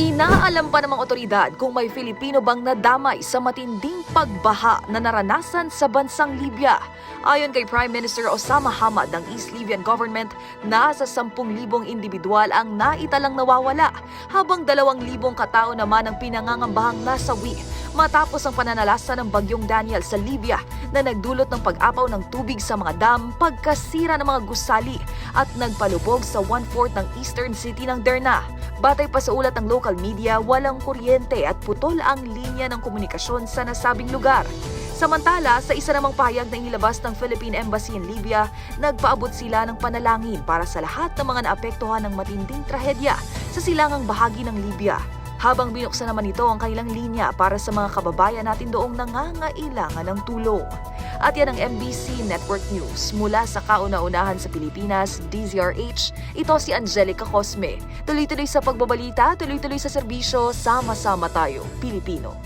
Inaalam pa namang otoridad kung may Filipino bang nadamay sa matinding pagbaha na naranasan sa bansang Libya. Ayon kay Prime Minister Osama Hamad ng East Libyan government, nasa 10,000 individual ang naitalang nawawala, habang 2,000 katao naman ang pinangangambahang nasawi matapos ang pananalasa ng bagyong Daniel sa Libya na nagdulot ng pag-apaw ng tubig sa mga dam, pagkasira ng mga gusali at nagpalubog sa one-fourth ng eastern city ng Derna. Batay pa sa ulat ng local media, walang kuryente at putol ang linya ng komunikasyon sa nasabing lugar. Samantala, sa isa namang pahayag na inilabas ng Philippine Embassy in Libya, nagpaabot sila ng panalangin para sa lahat ng mga naapektuhan ng matinding trahedya sa silangang bahagi ng Libya. Habang binuksan naman ito ang kanilang linya para sa mga kababayan natin doong nangangailangan ng tulong. At yan ang MBC Network News. Mula sa kauna-unahan sa Pilipinas, DZRH, ito si Angelica Cosme. Tuloy-tuloy sa pagbabalita, tuloy-tuloy sa serbisyo, sama-sama tayo, Pilipino.